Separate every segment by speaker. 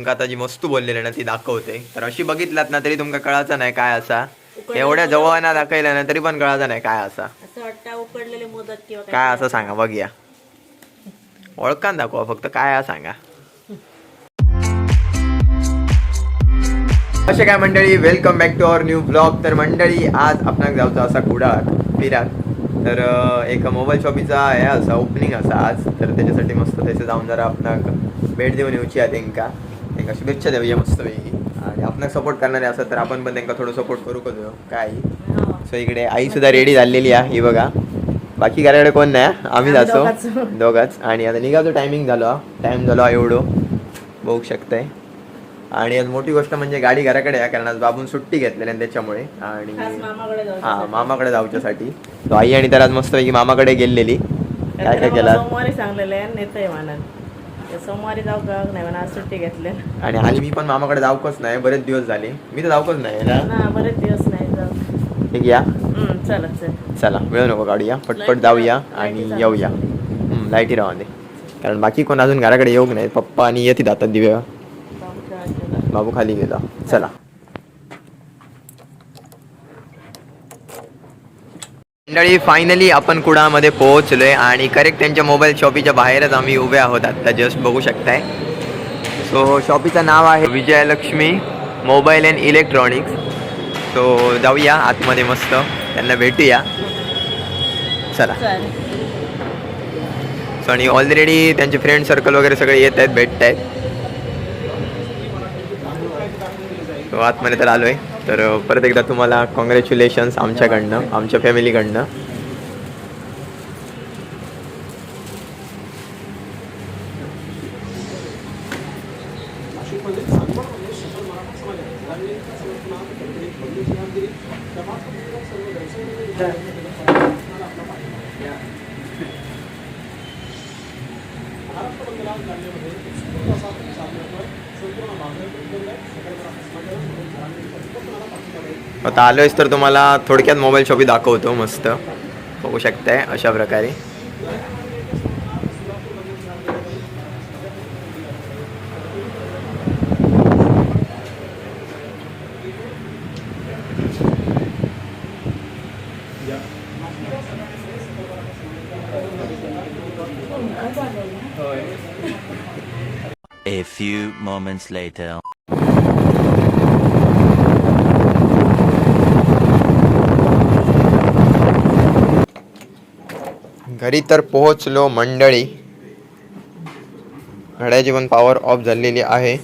Speaker 1: तुमका आता जी वस्तू बोललेली ना ती दाखवते. तर अशी बघितलात ना तरी तुमका कळायचं नाही काय असा. एवढ्या जवळ ना दाखवलं ना तरी पण कळायचं नाही काय असा.
Speaker 2: असं वाटतं उकडलेले मोदक किंवा
Speaker 1: काय. असं सांगा बघूया. ओळखान दाखवा फक्त काय सांगा. असे काय मंडळी welcome back to our new blog तर मंडळी आज आपणाक जावचा असा कुडाळ फिराक. तर एक मोबाईल शॉपीचा हे असा ओपनिंग असा आज. तर त्याच्यासाठी मस्त थंयसर जाऊन जरा आपणाक भेट देऊन येऊची आहे तेंका. तेंका शुभेच्छा देऊया मस्त पैकी. आणि आपणाक सपोर्ट करणारे असत तर आपण पण त्यांना थोडं सपोर्ट करू का काय. सो इकडे आई सुद्धा रेडी झालेली आहे ही बघा. बाकी घराकडे कोण नाही आम्ही जातो.
Speaker 2: दोघांच.
Speaker 1: आणि आता निघायचो टायमिंग झालो टाइम झालो एवढो. बघू शकताय. आणि आज मोठी गोष्ट म्हणजे गाडी घराकडे आहे कारण आज बाबून सुट्टी घेतलेली त्याच्यामुळे. आणि हा मामाकडे जाऊच्यासाठी. तो आई आणि तर आज मस्तपैकी मामाकडे गेलेली. काय काय केला
Speaker 2: सोमवारी जाऊ का? नाही म्हणा आज सुट्टी घेतले.
Speaker 1: आणि आणि मी पण मामाकडे जाऊकच नाही. बरेच दिवस झाले. मी तर जाऊकच नाही ना?
Speaker 2: ना बरेच दिवस नाही जाऊ.
Speaker 1: ठीक या.
Speaker 2: हम्म, चला चल
Speaker 1: चला वेळ नको काढूया पटपट जाऊया आणि येऊया. हम्म, लाईटी राहू दे. कारण बाकी कोण अजून घराकडे येऊक नाही पप्पा आणि येते जातात दिव्या. बाबू खाली गेला. चला. मंडळी फायनली आपण कुडामध्ये पोहोचलोय आणि करेक्ट त्यांच्या मोबाईल शॉपीच्या बाहेरच आम्ही उभे आहोत. आता जस्ट बघू शकताय. सो शॉपीचं नाव आहे Vijayalakshmi mobile and electronics so जाऊया आतमध्ये मस्त. त्यांना भेटूया. चला. सो आणि ऑलरेडी त्यांचे फ्रेंड सर्कल वगैरे सगळे येत आहेत भेटत आहेत आतमध्ये तर आलोय. तर परत एकदा तुम्हाला कॉंग्रॅच्युलेशन्स आमच्याकडनं आमच्या फॅमिलीकडनं आता आलो आहेस तर तुम्हाला थोडक्यात मोबाईल शॉपी दाखवतो मस्त बघू शकताय अशा प्रकारे
Speaker 3: A few moments later.
Speaker 1: घरी तर पोहोचलो मंडळी. घड्याची पण पॉवर ऑफ झालेली आहे.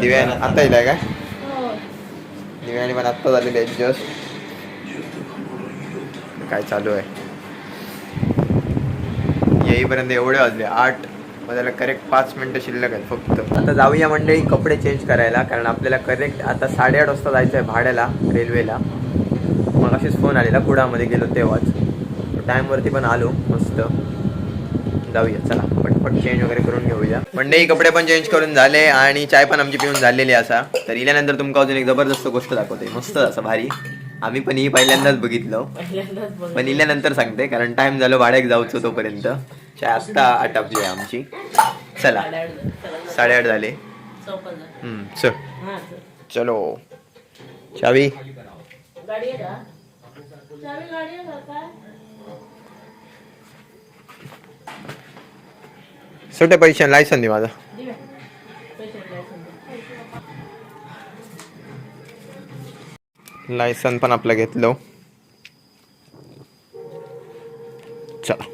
Speaker 1: दिव्याने आता येईल काय? दिव्याने पण आत्ता झालेली आहे जस्ट काय चालू आहे? येईपर्यंत एवढे वाजले आठ त्याला करेक्ट पाच मिनटं शिल्लक आहेत फक्त. आता जाऊया मंडळी कपडे चेंज करायला कारण आपल्याला करेक्ट आता साडेआठ वाजता जायचं आहे भाड्याला रेल्वेला मग अशीच फोन आलेला कुडामध्ये गेलो तेव्हाच. टाईमवरती पण आलो मस्त. जाऊया चला पटपट चेंज वगैरे करून घेऊया. मंडळी कपडे पण चेंज करून झाले आणि चाय पण आमची पिऊन झालेली असा. तर इल्यानंतर तुमका अजून एक जबरदस्त गोष्ट दाखवते. मस्त असं भारी. आम्ही पण ही पहिल्यांदाच बघितलं. पण इल्यानंतर सांगते कारण टाइम झालो भाड्याक जाऊचो तोपर्यंत चाय आत्ता आटापली आहे आमची. चला. साडेआठ झाले. हम्म, चल.
Speaker 2: चल.
Speaker 1: चावी. सुटे पैसे लायसन दे माझा. लायसन पण आपलं घेतलं. चला.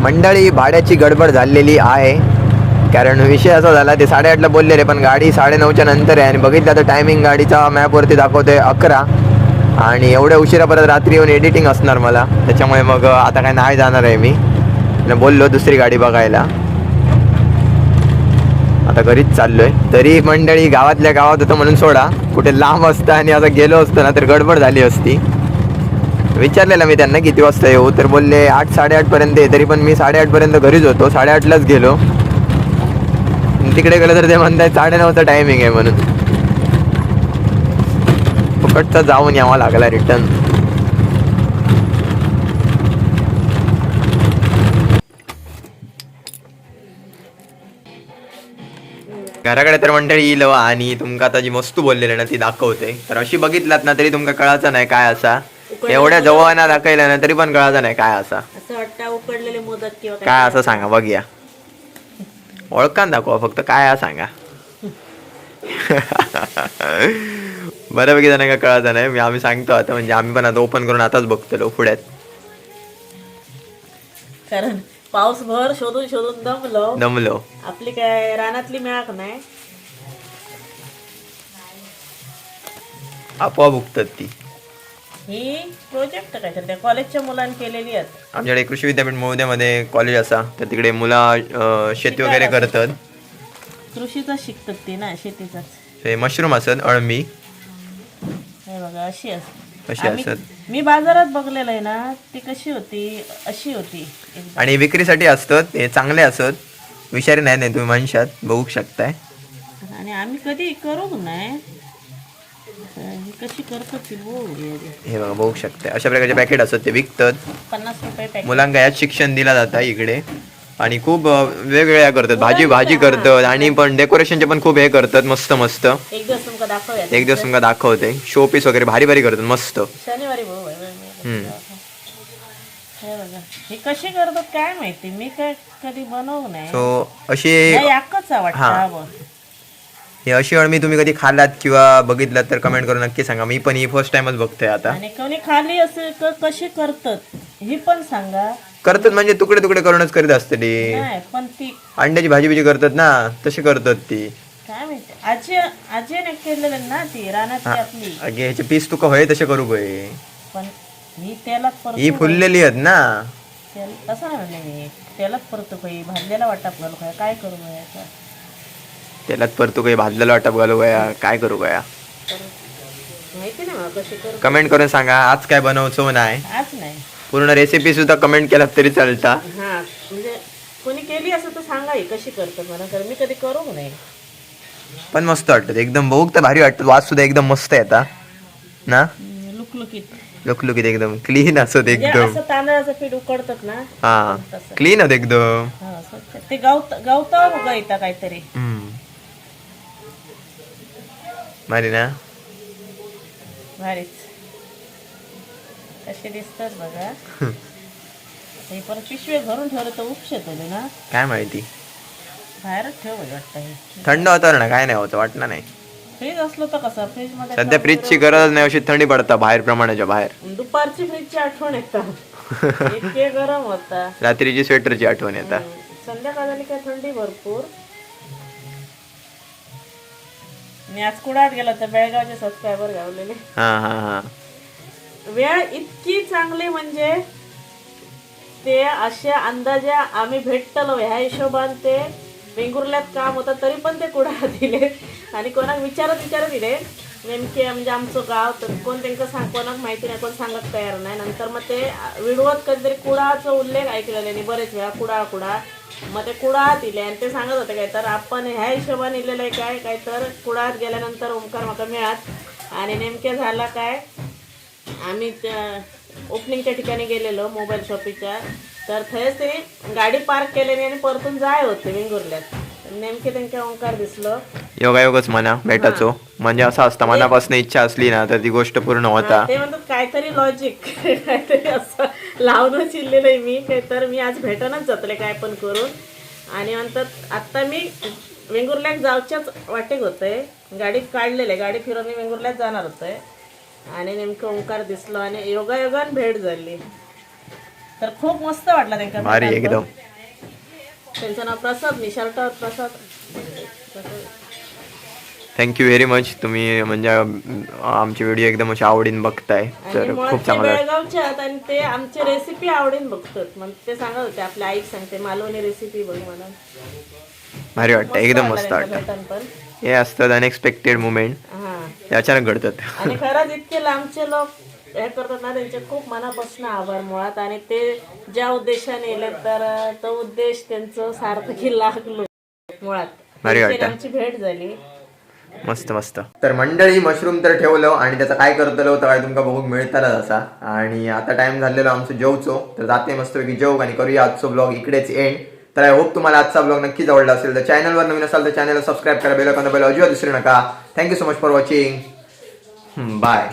Speaker 1: मंडळी भाड्याची गडबड झालेली आहे. कारण विषय असा झाला ते साडेआठला बोललेले पण गाडी साडेनऊच्या नंतर आहे. आणि बघितलं तर टायमिंग गाडीचा मॅपवरती दाखवतोय अकरा. आणि एवढ्या उशिरा परत रात्री येऊन एडिटिंग असणार मला. त्याच्यामुळे मग आता काय नाही जाणार आहे मी. बोललो दुसरी गाडी बघायला. आता घरीच चाललोय. तरी मंडळी गावातल्या गावात होतं म्हणून सोडा. कुठे लांब असतं आणि आता गेलो असतो ना तर गडबड झाली असती. विचारलेलं मी त्यांना किती वाजता येऊ तर बोलले आठ साडेआठ पर्यंत ये तरी पण मी साडेआठ पर्यंत घरीच होतो. साडेआठलाच गेलो. तिकडे गेलं तर ते म्हणताय साडेनऊचा टायमिंग आहे म्हणून. फुकटचा जाऊन यावा लागला रिटर्न घराकडे तर मंडळी येईल आणि तुमका आता जी वस्तू बोललेली ना ती दाखवते. तर अशी बघितलात ना तरी तुमका कळायचं नाही काय असा. एवढ्या जवळ दाखवलं ना तरी पण कळायचं नाही काय असा.
Speaker 2: उकडलेले मोदक किंवा
Speaker 1: काय. असं सांगा बघूया. ओळखान दाखवा फक्त काय सांगा. बऱ्यापैकी जणांना कळायचं नाही. मी आम्ही सांगतो आता म्हणजे आम्ही पण आता ओपन करून आताच बघतो पुढ्यात.
Speaker 2: कारण पाऊस भर शोधून शोधून दमलो.
Speaker 1: दमलो.
Speaker 2: आपली काय रानातली मिळाक नाही.
Speaker 1: आपोआप उगतात ती.
Speaker 2: ही प्रोजेक्ट काय तर त्या कॉलेजच्या मुलांनी केलेली आहेत
Speaker 1: आमच्याकडे कृषी विद्यापीठ महोदयमध्ये कॉलेज असा तर तिकडे मुला अं, शेती वगैरे करतात.
Speaker 2: कृषीच शिकतात ते ना शेतीचाच
Speaker 1: ते मशरूम असत अळमी.
Speaker 2: बघा अशी असते.
Speaker 1: अशी
Speaker 2: आम्ही-
Speaker 1: असत
Speaker 2: मी बाजारात बघलेलं आहे ना ती कशी होती अशी होती.
Speaker 1: आणि विक्रीसाठी असतात हे चांगले असत विषारी नाही नाही तुम्ही म्हणशात बघू शकताय.
Speaker 2: आणि आम्ही कधी करू नाही. तर ही कशी ती आधी.
Speaker 1: हे बघा बघू शकताय. अशा प्रकारचे पॅकेट असतात ते विकतात.
Speaker 2: पन्नास रुपये पॅकेट
Speaker 1: मुलांना यात शिक्षण दिला जातं इकडे. आणि खूप अं, वेगवेगळ्या करतात. भाजी भाजी करतात आणि पण डेकोरेशनचे पण खूप हे करतात मस्त मस्त.
Speaker 2: एक दिवस तुमका दाखवूया
Speaker 1: एक दिवस तुमका दाखवते शो पीस वगैरे भारी भारी करतात मस्त.
Speaker 2: शनिवारी भाऊ आहे, आहे, आहे.
Speaker 1: हम्म.
Speaker 2: हे बघा. हे कशी करतात काय माहिती? मी काय कधी बनवू नाही
Speaker 1: सो अशी
Speaker 2: नाही,
Speaker 1: हा. अशी अळमी तुम्ही कधी खाल्लात किंवा बघितलात तर कमेंट करून नक्की सांगा. मी पण ही फर्स्ट टाइमच बघतोय आता.
Speaker 2: आणि कोणी खाली असे क- कशी करतात ही पण सांगा.
Speaker 1: करतात म्हणजे तुकडे तुकडे करूनच करीत असते ती.
Speaker 2: नाही पण ती
Speaker 1: अंड्याची भाजी बिजी करतात ना तशी करतात ती.
Speaker 2: काय माहिती? आजी केलेलं ना ती रानातली आपली.
Speaker 1: अगे ह्याचे पीस तुका होय तसे करू
Speaker 2: पण ही तेलात परतू
Speaker 1: ही फुललेली आहेत ना.
Speaker 2: तसं नाही म्हणले मी. तेलात परतू काही भाजलेला वाटप घालू काय काय करू काय
Speaker 1: त्यालात परतू काही भाजलेलं वाटप घालू गया काय करू गया
Speaker 2: माहिती मला कशी करू.
Speaker 1: कमेंट करून सांगा आज काय बनवचो नाही
Speaker 2: आज नाही.
Speaker 1: पूर्ण रेसिपी सुद्धा कमेंट केलात तरी चालता.
Speaker 2: हा म्हणजे कोणी केली असं तर सांगा ही कशी करतात मला कारण मी कधी करू नाही.
Speaker 1: पण मस्त वाटत. एकदम बघू तर भारी वाटत. वास सुद्धा एकदम मस्त येता ना?
Speaker 2: लुकलुकीत.
Speaker 1: लुकलुकीत एकदम. क्लीन असत एकदम.
Speaker 2: तांदळाचं पीठ उकडतात ना?
Speaker 1: हा.
Speaker 2: तसं.
Speaker 1: क्लीन होत एकदम.
Speaker 2: हा स्वच्छ. ते गावत गावतावर उगा येतं काहीतरी.
Speaker 1: हम्म. भारी ना?
Speaker 2: भारीच. कसे दिसतात बघा. हे. परत पिशवे भरून ठेवलं तर उपशेत ना?
Speaker 1: काय माहिती?
Speaker 2: ठेव वाटतं हे.
Speaker 1: थंड ना काय नाही होतं वाटणार नाही.
Speaker 2: फ्रीज असलो तर कसं फ्रीजमध्ये
Speaker 1: सध्या फ्रीजची गरज नाही अशी थंडी पडता बाहेर प्रमाणाच्या बाहेर.
Speaker 2: दुपारची फ्रीजची आठवण येतात इतके गरम होता.
Speaker 1: रात्रीची स्वेटरची आठवण येतात
Speaker 2: संध्याकाळ झाली काय थंडी भरपूर. मी आज कुडात गेला तर बेळगावचे सबस्क्रायबर गावलेले.
Speaker 1: हा हा हा.
Speaker 2: वेळ इतकी चांगली म्हणजे ते अशा अंदाजा आम्ही भेटतलो ह्या हिशोबान ते वेंगुर्ल्यात काम होतं तरी पण ते कुडाळ दिले. आणि कोणाक विचारत विचारत दिले. नेमके म्हणजे आमचं गाव तर कोण त्यांना सांग कोणाक माहिती नाही कोण सांगत तयार नाही. नंतर मग ते विडवत कधीतरी कुडाळचा उल्लेख ऐकलेले आणि बरेच वेळा कुडाळ कुडाळ. मग ते कुडाळात दिले आणि ते सांगत होते काय तर आपण ह्या हिशोबाने इलेलं आहे काय काय तर कुडाळात गेल्यानंतर ओंकार माका मिळात आणि नेमके झाला काय आम्ही त्या ओपनिंगच्या ठिकाणी गेलेलो मोबाईल शॉपीच्या. तर थंयच ते गाडी पार्क केल्याने आणि परतून जाय होते वेंगुर्ल्यात. नेमके त्यांच्या ओंकार दिसलं.
Speaker 1: योगायोगच म्हणा भेटाचो म्हणजे असं असतं मनापासून इच्छा असली ना तर ती गोष्ट पूर्ण होता.
Speaker 2: ते म्हणतात काहीतरी लॉजिक काहीतरी असं लावणं चिरलेलं मी. काय तर मी आज भेटणच जातले काय पण करून. आणि म्हणतात आत्ता मी वेंगुर्ल्यात जाऊच्याच वाटेक होतंय गाडी काढलेली गाडी फिरून मी वेंगुर्ल्यात जाणार होतंय आणि नेमकं ओंकार दिसलो आणि योगायोगान भेट झाली. तर खूप मस्त वाटलं त्यांना
Speaker 1: भारी. एकदम.
Speaker 2: त्यांचं नाव प्रसाद मी शर्टावर Prasad.
Speaker 1: Thank you very much तुम्ही म्हणजे आमची व्हिडिओ एकदम अशी आवडीने बघताय. तर खूप चांगलं वाटतं.
Speaker 2: बेळगावचे आहेत आणि ते आमची रेसिपी आवडीन बघतात. मग ते सांगत होते आपल्या आईक सांगते मालवणी रेसिपी बघ म्हणून.
Speaker 1: भारी वाटतं एकदम मस्त वाटतं. हे असतात अनएक्सपेक्टेड मुमेंट
Speaker 2: हा.
Speaker 1: ते अचानक घडतात.
Speaker 2: आणि खरंच इतके लांबचे लोक हे करतात ना त्यांचे खूप मनापासून आभार मुळात. आणि ते ज्या उद्देशाने येले तर तो उद्देश त्यांचं सार्थकी लागलो मुळात.
Speaker 1: भारी
Speaker 2: त्यांची
Speaker 1: वाटतं.
Speaker 2: आमची भेट झाली.
Speaker 1: मस्त मस्त. तर मंडळी मशरूम तर ठेवलं आणि त्याचं काय करतलं होतं काय तुमका बघूक मिळतालच असा आणि आता टाइम झालेलो आमचं जेवचो. तर जाते मस्तपैकी जेव आणि करूया आजचा ब्लॉग इकडेच एंड तर आय होप तुम्हाला आजचा ब्लॉग नक्कीच आवडला असेल. तर चॅनलवर नवीन असाल तर चॅनलला सबस्क्राईब करा बेल बेल अजिबात विसरू नका. Thank you so much for watching bye